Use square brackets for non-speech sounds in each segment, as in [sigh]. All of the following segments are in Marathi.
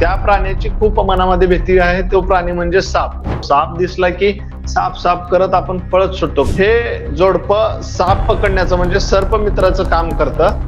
त्या प्राण्याची खूप मनामध्ये भीती आहे तो प्राणी म्हणजे साप. साप दिसला की साप साप करत आपण पळत सुटतो. हे जोडप साप पकडण्याचं म्हणजे सर्पमित्राचं काम करतं.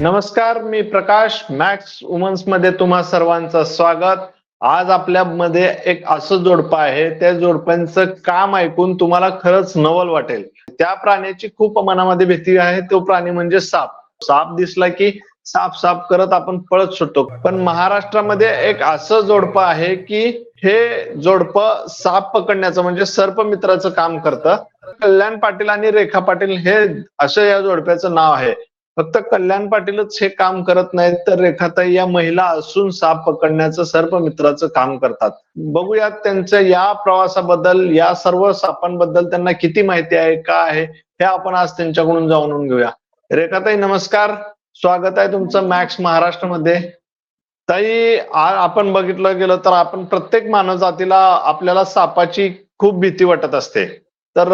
नमस्कार मी प्रकाश मॅक्स वुमन्समध्ये तुम्हा सर्वांचं स्वागत. आज आपल्यामध्ये एक असं जोडपं आहे त्या जोडप्यांचं काम ऐकून तुम्हाला खरंच नवल वाटेल. त्या प्राण्याची खूप मनामध्ये भीती आहे तो प्राणी म्हणजे साप. साप दिसला की साप साप करत आपण पळत सुटतो. पण महाराष्ट्रामध्ये एक असं जोडपं आहे की हे जोडपं साप पकडण्याचं म्हणजे सर्पमित्राचं काम करतं. कल्याण पाटील आणि रेखा पाटील हे असं या जोडप्याचं नाव आहे. फक्त कल्याण पाटीलच हे काम करत नाहीत तर रेखाताई या महिला असून साप पकडण्याचं सर्पमित्राचं काम करतात. बघूयात त्यांच्या या प्रवासाबद्दल या सर्व सापांबद्दल त्यांना किती माहिती आहे का आहे हे आपण आज त्यांच्याकडून जाणून घेऊया. रेखाताई नमस्कार. स्वागत आहे तुमचं मॅक्स महाराष्ट्रमध्ये. ताई आपण बघितलं गेलं तर आपण प्रत्येक मानवजातीला आपल्याला सापाची खूप भीती वाटत असते. तर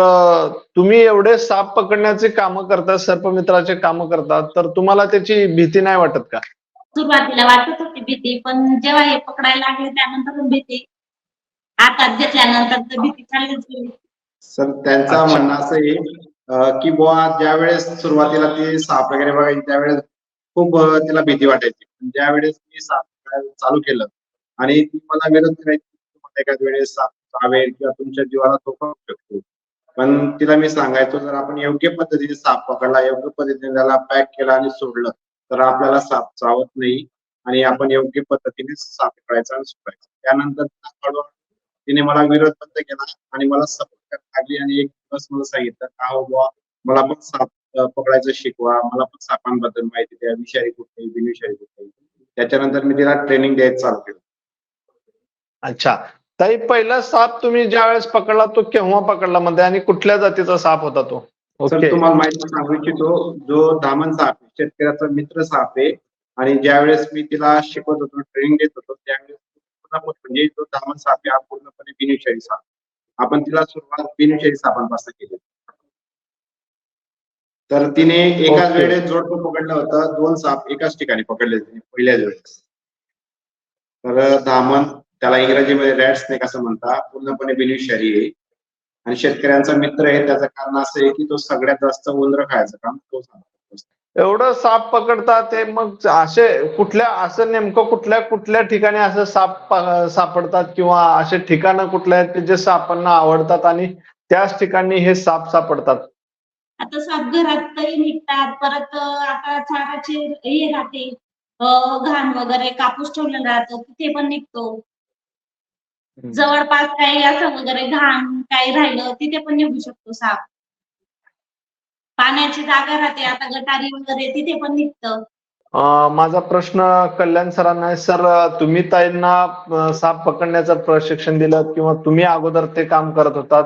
तुम्ही एवढे साप पकडण्याचे कामं करता सर्पमित्राचे कामं करतात तर तुम्हाला त्याची भीती नाही वाटत का? सुरुवातीला वाटत होती भीती पण जेव्हा हे पकडायला लागले त्यानंतर भीती. हातात घेतल्यानंतर तर भीती चाललीच गेली. सर त्यांचं अच्छा. म्हणणं असं आहे अं, की बुवा ज्यावेळेस सुरुवातीला ती साप वगैरे बघायची त्यावेळेस खूप अं, तिला भीती वाटायची. पण ज्यावेळेस मी साप पकडायला चालू केलं आणि ती मला विरोध करायची तुम्हाला एखाद वेळेस साप चावेल किंवा तुमच्या जीवाला धोका होऊ शकतो. पण तिला मी सांगायचो जर आपण योग्य पद्धतीने साप पकडला योग्य पद्धतीने त्याला पॅक केला आणि सोडलं तर आपल्याला साप चावत नाही आणि आपण योग्य पद्धतीने साप पकडायचा आणि सोडायचा. त्यानंतर तिने मला विरोध बंद केला आणि मला सपोर्ट करायला लागली आणि एक दिवस मला सांगितलं का हो बुवा मला पण साप पकडायचं शिकवा मला पण सापांबद्दल माहिती द्या विषारी कुठे बिनविषारी कुठे त्याच्यानंतर मी तिला ट्रेनिंग द्यायचं चालू केलं. अच्छा. ताई पहिला साप तुम्ही ज्या वेळेस पकडला तो केव्हा पकडला मध्ये? आणि कुठल्या जातीचा साप होता तो? ओके तुम्हाला माहिती सांगू इच्छितो जो दामन साप आहे, शेतकऱ्याचा मित्र साप आहे आणि ज्यावेळेस मी तिला शिकवत होतो ट्रेनिंग देत होतो त्यावेळेस म्हणजे जो दामन साप आहे हा पूर्णपणे बिनविषारी साप आपण तिला सुरुवात बिनविषारी सापांपासून केली. तर तिने एकाच. वेळेस जोडपं पकडलं होतं दोन साप एकाच ठिकाणी पकडले तिने पहिल्याच वेळेस. तर दामन त्याला इंग्रजीमध्ये रॅट स्नेक असं म्हणतात. पूर्णपणे बिनविषारी आहे. आणि शेतकऱ्यांचा मित्र आहे. त्याचं कारण असं आहे की तो सगळ्यात जास्त उंदर खायचं काम तो एवढं साप पकडतात ते मग असे कुठल्या असं नेमकं कुठल्या कुठल्या ठिकाणी असं साप प- सापडतात किंवा असे ठिकाणं कुठले आहेत की जे सापांना आवडतात आणि त्याच ठिकाणी हे साप सापडतात? आता साप घरातही निघतात. परत आता झाडाचे हे राहते. घाण वगैरे कापूस ठेवलेला राहतो. तिथे पण निघतो. जवळपास काही असं वगैरे घाण काही राहिलं तिथे पण निघू शकतो साप. पाण्याची जागा राहते आता गटारी वगैरे तिथे पण निघतं. माझा प्रश्न कल्याण सरांना आहे सर तुम्ही ताईंना साप पकडण्याचं प्रशिक्षण दिलं किंवा तुम्ही अगोदर ते काम करत होतात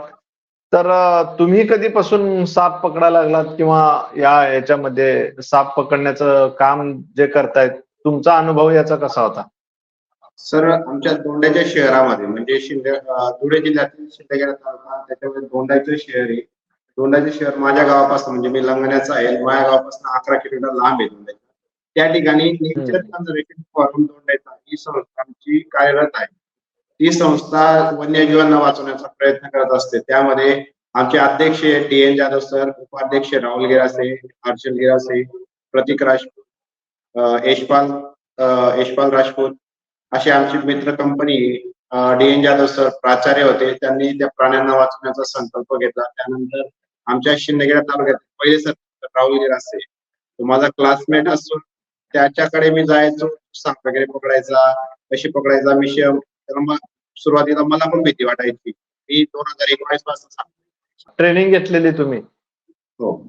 तर तुम्ही कधीपासून साप पकडायला लागलात किंवा या याच्यामध्ये साप पकडण्याचं काम जे करतायत तुमचा अनुभव याचा कसा होता? सर आमच्या दोंड्याच्या शहरामध्ये म्हणजे शिंदे धुळे जिल्ह्यातील शिंदेगड तालुका त्याच्यामध्ये दोंडाचं शहर आहे. दोंडाचे शहर माझ्या गावापासून म्हणजे मी लंगण्याचा आहे. माझ्या गावापासून अकरा किलोमीटर लांब आहे दोंडाचं त्या ठिकाणी नेचर कन्झर्वेशन फॉर्म दोंडायचा ही संस्था आमची कार्यरत आहे. ती संस्था वन्यजीवांना वाचवण्याचा प्रयत्न करत असते. त्यामध्ये आमचे अध्यक्ष डी एन जाधव सर उपाध्यक्ष राहुल गिरासे हर्षल गिरासे प्रतीक राजपूत यशपाल यशपाल राजपूत अशी आमची मित्र company D N Jadhav sir प्राचार्य होते. त्यांनी त्या प्राण्यांना वाचवण्याचा संकल्प घेतला. त्यानंतर आमच्या शिंदखेडा तालुक्यात पहिले सर राहुल गिरासे तो माझा क्लासमेट असून त्याच्याकडे मी जायचो. साप वगैरे पकडायचा कशी पकडायचा विषय. तर मग सुरुवातीला मला पण भीती वाटायची. मी दोन हजार एकोणीसपासून ट्रेनिंग घेतलेली तुम्ही? हो.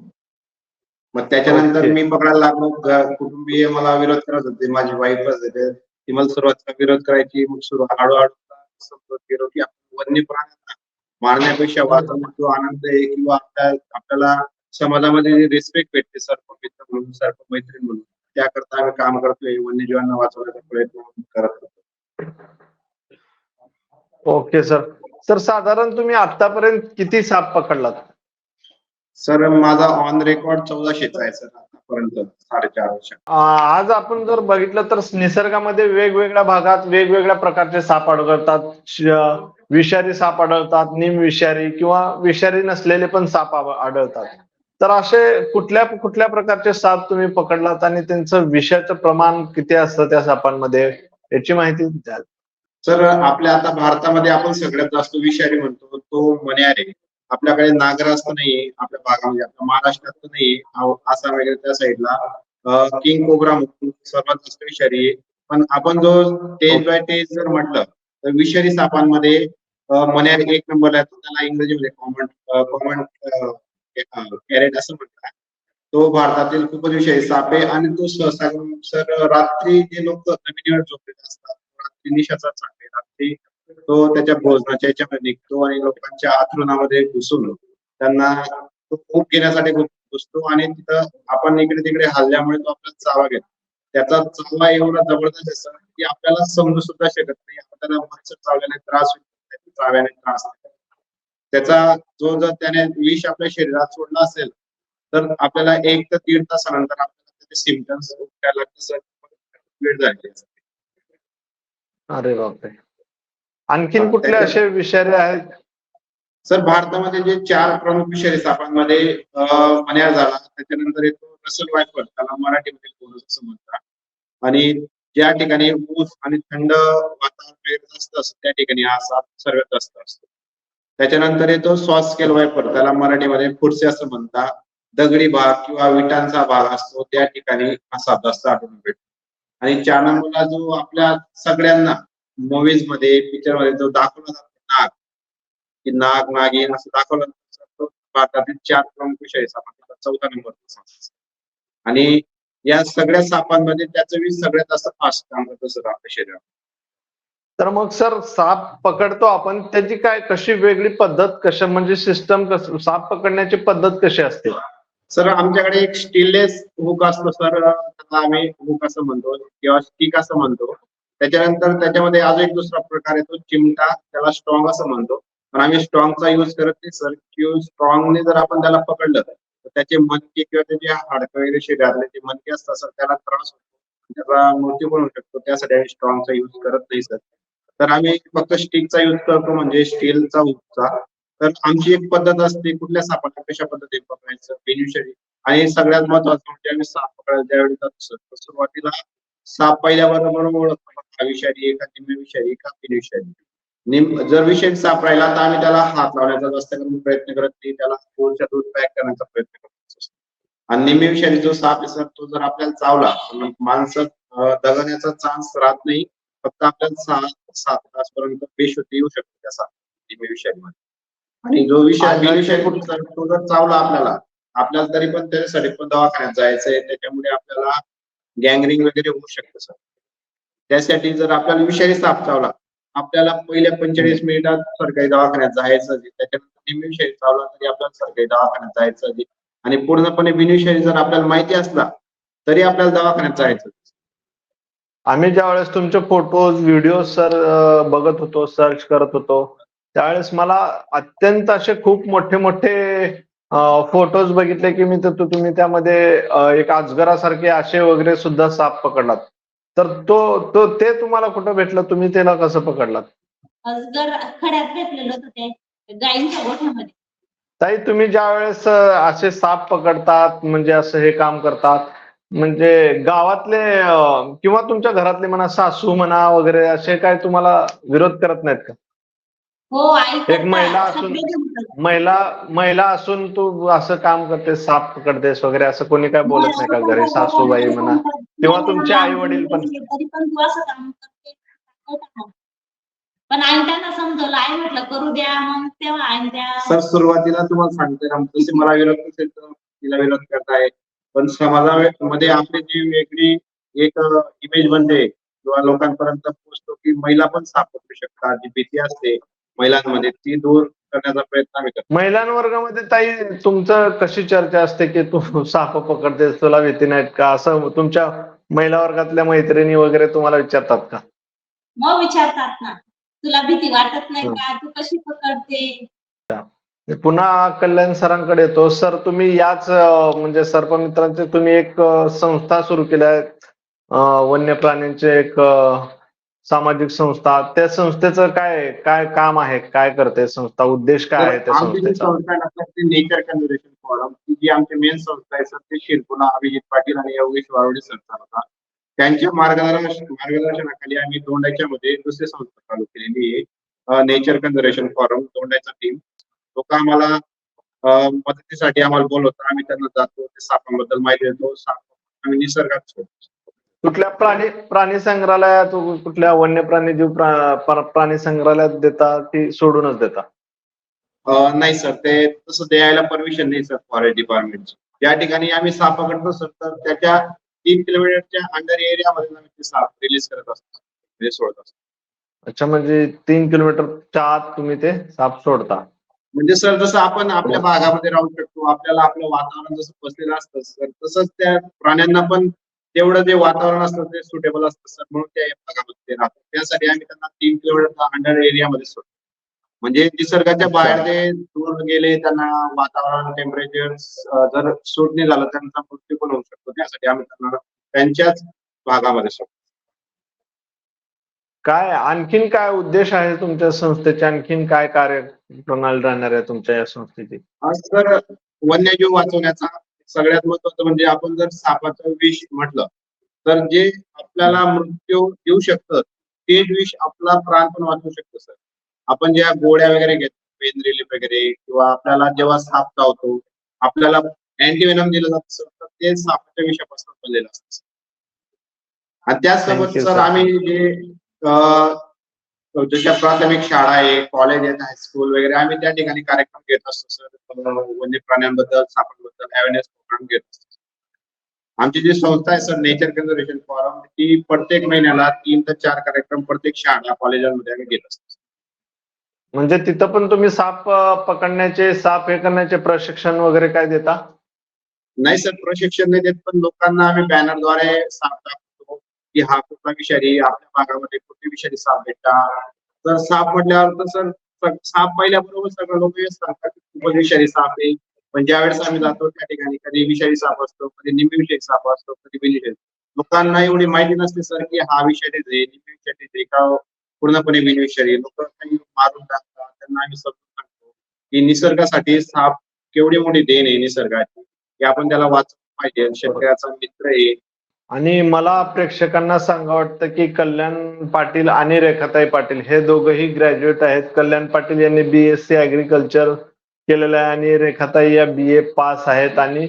मग त्याच्यानंतर. मी पकडायला लागलो. कुटुंबीय मला विरोध करत होते. माझी वाईफच होते. ती मला सुरुवातीला विरोध करायची मग सुरू हळूहळू समजत गेलो की आपण वन्य प्राण्यांना मारण्यापेक्षा वाचवणं जो आनंद आहे किंवा आपल्या आपल्याला समाजामध्ये रिस्पेक्ट भेटते सर्पमित्र म्हणून सर्व मैत्रीण म्हणून त्याकरता आम्ही काम करतोय वन्यजीवांना वाचवण्याचा प्रयत्न करत होतो. Okay sir. सर साधारण तुम्ही आतापर्यंत किती साप पकडलात? सर माझा ऑन रेकॉर्ड चौदाशेचा आहे सर आतापर्यंत साडेचार वर्ष. आज आपण जर बघितलं तर निसर्गामध्ये वेगवेगळ्या भागात वेगवेगळ्या प्रकारचे साप आढळतात श- विषारी साप आढळतात निम विषारी किंवा विषारी नसलेले पण साप आव- आढळतात. तर असे कुठल्या कुठल्या प्रकारचे साप तुम्ही पकडलात आणि त्यांचं विषाचं प्रमाण किती असतं त्या सापांमध्ये? याची माहिती द्याल. सर आपल्या आता भारतामध्ये आपण सगळ्यात जास्त विषारी म्हणतो तो मण्यार. आहे आपल्याकडे नागरास्त नाहीये आपल्या भागामध्ये आपल्या महाराष्ट्रात तर नाहीये आसाम वगैरे त्या साईडला किंग कोबरा सर्वात जास्त विषारी आहे. पण आपण जो टेज बाय टेज जर म्हटलं तर विषारी सापांमध्ये मन्यार एक नंबरला येतो. त्याला इंग्रजीमध्ये कॉमन कॉमन कॅरेट असं म्हणतात. तो भारतातील खूपच विषारी साप आहे आणि तो सहसा सर रात्री जे लोक जमिनीवर झोपलेले असतात रात्री निशाचा चांगले रात्री तो त्याच्या भोजनाच्या याच्यामध्ये निघतो आणि लोकांच्या आतृणामध्ये घुसून त्यांना तो खूप घेण्यासाठी घुसतो आणि तिथं आपण इकडे तिकडे हल्ल्यामुळे तो आपल्याला चावा घेतो. त्याचा चावा एवढा जबरदस्त असतो की आपल्याला समजू सुद्धा शकत नाही. आपल्याला मच्छर चावल्याने त्रास होतो चाव्याने त्रास त्याचा जो जर त्याने विष आपल्या शरीरात सोडला असेल तर आपल्याला एक ते दीड तासानंतर आपल्याला त्याचे सिमटम्स उठायला लागतात वेळ झाली असते. अरे बापरे. आणखीन कुठले असे विषारी आहेत? सर भारतामध्ये जे चार प्रमुख विषारी सापांमध्ये मण्यार झाला त्याच्यानंतर येतो रसल वायफल त्याला मराठीमध्ये बोनस असं म्हणतात. आणि ज्या ठिकाणी ऊस आणि थंड वातावरण वगैरे जास्त असतं त्या ठिकाणी हा साप सर्वात जास्त असतो. त्याच्यानंतर येतो सॉस स्केल वायपर त्याला मराठीमध्ये फुडसे असं म्हणतात. दगडी भाग किंवा विटांचा भाग असतो त्या ठिकाणी हा साप जास्त आढळून भेटतो आणि चार नंबरला जो आपल्या सगळ्यांना मूवीजमध्ये पिक्चरमध्ये जो दाखवला जातो नाग. की नाग नागिन असं दाखवलं जातं. भारतातील चार प्रमुख विषय सापांचा चौथा नंबर आणि या सगळ्या सापांमध्ये त्याचं विष सगळ्यात जास्त फास्ट काम करतो सर आपल्या शरीरात तर मग सर साप पकडतो आपण. त्याची काय कशी वेगळी पद्धत कशा म्हणजे सिस्टम कस साप पकडण्याची पद्धत कशी असते? सर आमच्याकडे एक स्टीललेस हुक असतो सर. त्याला आम्ही हुक असं म्हणतो किंवा स्टिक असं म्हणतो. त्याच्यानंतर त्याच्यामध्ये अजून एक दुसरा प्रकार येतो चिमटा. त्याला स्ट्रॉंग असं म्हणतो. पण आम्ही स्ट्रॉंगचा युज करत नाही सर किंवा स्ट्रॉंगने जर आपण त्याला पकडलं तर त्याचे मनके किंवा त्याचे हाडकं वगैरे शरीरातले जे मनके असतात सर त्याला त्रास होतो. त्याचा मृत्यू पण होऊ शकतो. त्यासाठी आम्ही स्ट्रॉंगचा युज करत नाही सर तर आम्ही फक्त स्टिकचा युज करतो म्हणजे स्टीलचा उपचा तर आमची एक पद्धत असते कुठल्या सापाला कशा पद्धतीने पकडायचं बेनिफिशरी आणि सगळ्यात महत्वाचं म्हणजे आम्ही साप पकडायला ज्यावेळी जातो सर सुरुवातीला साप पाहिल्याबरोबर ओळखतो. हा विषारी आहे का निम्न विषारी आहे का बिनविषारी निम जर विषारी साप राहिला तर आम्ही त्याला हात लावण्याचा जास्त करून प्रयत्न करत नाही. त्याला कोळच्या दूध पॅक करण्याचा प्रयत्न करत असतो आणि निम्न विषारी जो साप आहे तो जर आपल्याला चावला तर माणसं दगाण्याचा चान्स राहत नाही. फक्त आपल्याला सहा सात तासपर्यंत बेशुद्धी येऊ शकते त्या साप निम्न विषारीमध्ये. आणि जो आणि बिनविषारी कुठचा तो जर चावला आपल्याला आपल्याला तरी पण त्याच्यासाठी पण दवाखान्यात जायचंय. त्याच्यामुळे आपल्याला गँगरिंग वगैरे होऊ शकतं सर. त्यासाठी जर आपल्याला विषारी साप चावला आपल्याला पहिल्या पंचेचाळीस मिनिटात सरकारी दवाखान्यात जायचं त्याच्यानंतर निमविषारी चावला तरी आपल्याला सरकारी दवाखान्यात जायचं आधी आणि पूर्णपणे बिनविषारी जर आपल्याला माहिती असला तरी आपल्याला दवाखान्यात जायचं आम्ही ज्यावेळेस तुमचे फोटोज व्हिडिओ सर बघत होतो सर्च करत होतो त्यावेळेस मला अत्यंत असे खूप मोठे मोठे फोटोज बघितले की मी तर तुम्ही त्यामध्ये एक अजगरासारखे आशे वगैरे सुद्धा साप पकडलात. तर तो तो ते तुम्हाला कुठं भेटलं? तुम्ही त्याला कसं पकडलात? अजगर खड्यात भेटलेलं होतं ते गायींच्या गोठ्यामध्ये. ताई तुम्ही ज्यावेळेस अ, असे साप पकडतात म्हणजे असं हे काम करतात म्हणजे गावातले अ, किंवा तुमच्या घरातले म्हणा सासू म्हणा वगैरे असे काय तुम्हाला विरोध करत नाहीत का? हो एक महिला असून- सगळे. महिला महिला असून तू असं काम करतेस साप पकडतेस वगैरे असं कोणी काय बोलत नाही का घरी? सासूबाई म्हणा. किंवा तुमचे आई वडील पण तरी पण तू असं काम करते पण आईन त्यांना समजवलं आई म्हटलं करू द्या मग तेव्हा आईन त्या सर सुरुवातीला तुम्हाला सांगतोय आम- जसे मला विरोध असेल तर तिला विरोध करताय. पण समाजामध्ये आपली जी वेगळी एक इमेज बनते किंवा लोकांपर्यंत पोहोचतो की महिला पण साप पकडू शकतात जी भीती असते महिलांमध्ये ती दूर करण्याचा प्रयत्न आम्ही करतो. महिलां वर्गामध्ये ताई तुमचं कशी चर्चा असते की तू [laughs] साप पकडतेस तुला भीती नाहीत का? असं तुमच्या महिला वर्गातल्या मैत्रिणी वगैरे तुम्हाला विचारतात का? मग विचारतात ना. तुला भीती वाटत नाही हं. का? तू कशी पकडते? पुन्हा कल्याण सरांकडे येतो. सर तुम्ही याच म्हणजे सर्पमित्रांचे तुम्ही एक संस्था सुरू केली आहे. अं, वन्य प्राण्यांचे एक सामाजिक संस्था. त्या संस्थेचं काय काय काम आहे? काय करते संस्था? उद्देश काय आहे त्या संस्थेचा? नेचर कन्झर्वेशन फॉरम जी आमची मेन संस्था आहे सर ते शिरपुना अभिजित पाटील आणि योगेश वारोडे सर चालवतात त्यांच्या मार्गदर्शन मार्गदर्शनाखाली आम्ही दोंडाच्या मध्ये दुसरी संस्था चालू केलेली आहे nature conservation forum Dondaicha team लोक आम्हाला मदतीसाठी आम्हाला बोलवतात. आम्ही त्यांना जातो ते सापांबद्दल माहिती देतो. साप आम्ही निसर्गात सोडतो. कुठल्या प्राणी प्राणी संग्रहालयात कुठल्या वन्य प्राणी जीव प्राणी संग्रहालयात देता ती सोडूनच देता नाही सर ते तसं द्यायला परमिशन नाही सर फॉरेस्ट डिपार्टमेंटची ज्या ठिकाणी आम्ही साप पकडतो सर तर त्याच्या तीन किलोमीटरच्या अंडर एरियामध्ये आम्ही ते साप रिलीज करत असतो. म्हणजे सोडत असतो. अच्छा म्हणजे तीन किलोमीटरच्या आत तुम्ही ते साप सोडता. म्हणजे सर जसं आपण आपल्या भागामध्ये राहू शकतो आपल्याला आपलं वातावरण जसं बसलेलं असतं सर तसंच त्या प्राण्यांना पण तेवढं जे वातावरण असतं ते सुटेबल असतं सर म्हणून त्या भागामध्ये ते राहतात. त्यासाठी आम्ही त्यांना तीन किलोमीटरच्या अंडर एरियामध्ये सोडतो. म्हणजे निसर्गाच्या बाहेर ते दूर गेले त्यांना वातावरण टेम्परेचर जर सूट नाही झालं त्यांचा मृत्यू पण होऊ शकतो. त्यासाठी आम्ही त्यांना त्यांच्याच भागामध्ये सोडतो काय आणखीन काय उद्देश आहे तुमच्या संस्थेचे? आणखीन काय कार्य प्रणाली राहणार आहे तुमच्या या संस्थेची? तर वन्यजीव वाचवण्याचा सगळ्यात महत्वाचं म्हणजे आपण जर सापाचं विष म्हटलं तर जे आपल्याला मृत्यू देऊ शकतं तेच विष आपला प्राण पण वाचवू शकतं सर. आपण ज्या गोळ्या वगैरे घेतो पेन रिलीफ वगैरे किंवा आपल्याला जेव्हा साप चावतो आपल्याला अँटीवेनम दिलं जातं तर ते सापाच्या विषापासून बनलेलं असतं. आणि त्याचसोबत सर. आम्ही जे जशा प्राथमिक शाळा आहे कॉलेज आहेत हायस्कूल वगैरे आम्ही त्या ठिकाणी कार्यक्रम घेत असतो सर वन्य प्राण्यांबद्दल सापांबद्दल अवेअरनेस प्रोग्राम घेत असतो आमची जी संस्था आहे सर नेचर कन्झर्वेशन फॉरम ती प्रत्येक महिन्याला तीन ते चार कार्यक्रम प्रत्येक शाळा कॉलेजांमध्ये आम्ही घेत असतो म्हणजे तिथं पण तुम्ही साप पकडण्याचे साप हे करण्याचे प्रशिक्षण वगैरे काय देता? नाही सर प्रशिक्षण नाही देत पण लोकांना आम्ही बॅनरद्वारे साप दाखवतो की हा कुठला विषारी आपल्या भागामध्ये कुठली विषारी साप भेटतात. तर साप म्हटल्यावर तर सर साप पाहिल्याबरोबर सगळं लोक सांगतात की खूपच विषारी साप आहे. पण ज्यावेळेस आम्ही जातो त्या ठिकाणी कधी विषारी साप असतो कधी निम्बी विषारी साप असतो कधी बिनविषारी. लोकांना एवढी माहिती नसते सर की हा विषारीच आहे निम्बी विषारीच आहे का पूर्णपणे बिनविषारी. लोक काही मारून टाकतात त्यांना आम्ही समजून सांगतो की निसर्गासाठी साप केवढी मोठी देण आहे निसर्गाची की आपण त्याला वाचवलं पाहिजे. शेतकऱ्याचा मित्र आहे. आणि मला प्रेक्षकांना सांगा वाटतं की कल्याण पाटील आणि रेखाताई पाटील हे दोघंही ग्रॅज्युएट आहेत. कल्याण पाटील यांनी बी एस सी ऍग्रिकल्चर केलेलं आहे आणि रेखाताई या बी ए पास आहेत. आणि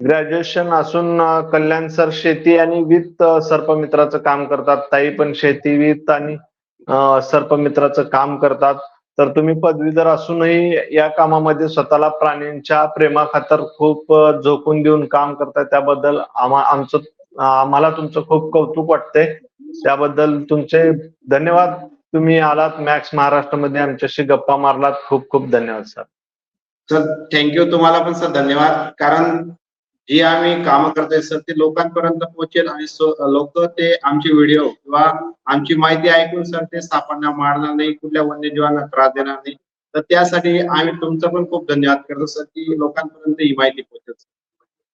ग्रॅज्युएशन असून कल्याण सर शेती आणि वित्त सर्पमित्राचं काम करतात. ताई पण शेती वित्त आणि सर्पमित्राचं काम करतात. तर तुम्ही पदवीधर असूनही या कामामध्ये स्वतःला प्राण्यांच्या प्रेमाखातर खूप झोकून देऊन काम करताय त्याबद्दल आम्हा आमचं आम्हाला तुमचं खूप कौतुक वाटतंय. त्याबद्दल तुमचे धन्यवाद. तुम्ही आलात मॅक्स महाराष्ट्रामध्ये. आमच्याशी गप्पा मारलात. खूप खूप धन्यवाद सर. Sir thank you. तुम्हाला पण सर धन्यवाद. कारण जी आम्ही कामं करतोय सर ते लोकांपर्यंत पोहोचेल आणि लोक ते आमचे व्हिडिओ किंवा आमची माहिती ऐकून सर ते सापांना मारणार नाही कुठल्या वन्यजीवांना त्रास देणार नाही. तर त्यासाठी आम्ही तुमचं पण खूप धन्यवाद करतो सर की लोकांपर्यंत ही माहिती पोहोचेल